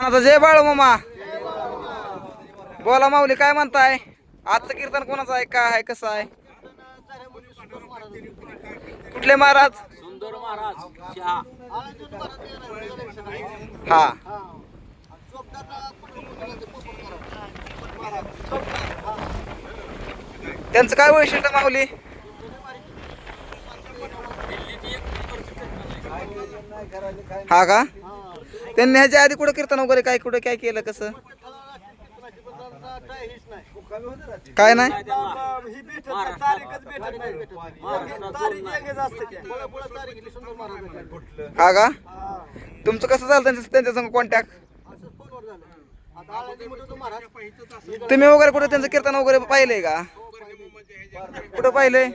आता जय बाळू मामा. बोला माऊली काय म्हणताय? आजचं कीर्तन कोणाचं आहे? काय आहे? कसं आहे? कुठले महाराज? सुंदर महाराज हा. त्यांचं काय वैशिष्ट्य माऊली? हा का? त्यांनी ह्याच्या आधी कुठं कीर्तन वगैरे काय कुठं काय केलं कसं? काय नाही? हा का? तुमचं कसं झालं त्यांच्या त्यांच्या संग कॉन्टॅक्ट तुम्ही वगैरे कुठे त्यांचं कीर्तन वगैरे पाहिलंय का? कुठं पाहिलंय?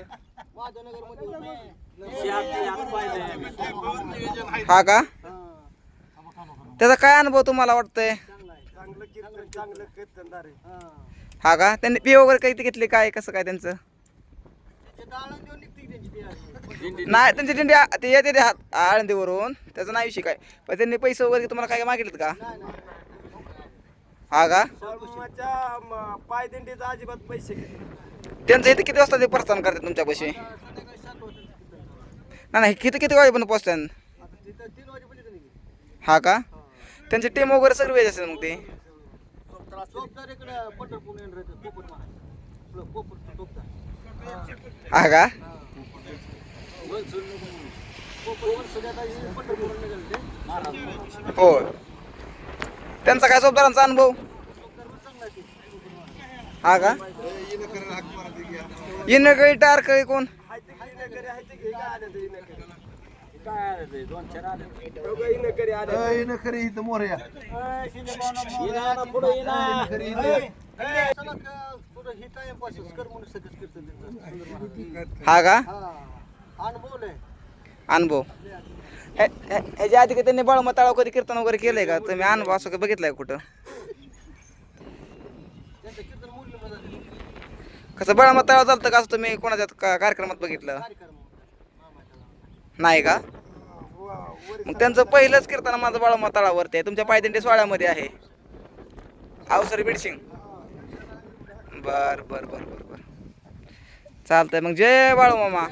हा का? त्याचा काय अनुभव तुम्हाला वाटतंय? हा का? त्यांनी पी वगैरे काही घेतली? काय कसं काय त्यांचं? नाही त्यांची दिंडी ते येते ते हात आळंदीवरून. त्याचं नाही विषय काय. पण त्यांनी पैसे वगैरे तुम्हाला काय मागितलेत का? हा का? पाय दिंडीचा अजिबात पैसे त्यांचं इथे किती वाजता ते प्रस्थान करतात तुमच्यापाशी नाही नाही किती किती वाजेपर्यंत पोचतात हा का? त्यांची टीम वगैरे सर्व वेळ असेल मग ते. हा का? हो. त्यांचा काय सोबदारांचा अनुभव? हा का? इनकळी टारकळी कोण? दोन चार आले. खरी इथं मोरया. पुढे येणार खरी इथं. हा का? अनुभव हे- हे- ह्याच्या आधी का त्यांनी बाळमा तळाव कधी कीर्तन वगैरे केलंय का? तुम्ही अनुभव असं काही बघितलंय का कुठं? कसं बाळमा तळाव चालतं का असं तुम्ही कोणाच्या का- कार्यक्रमात बघितलं? नाही का? मग त्यांचं पहिलंच कीर्तन माझं बाळमा तळावरती आहे. तुमच्या पायदिंडे सोहळ्यामध्ये आहे. अवसरी बिडशिंग बर बर बर बर बर. चालतंय. मग जय बाळू मामा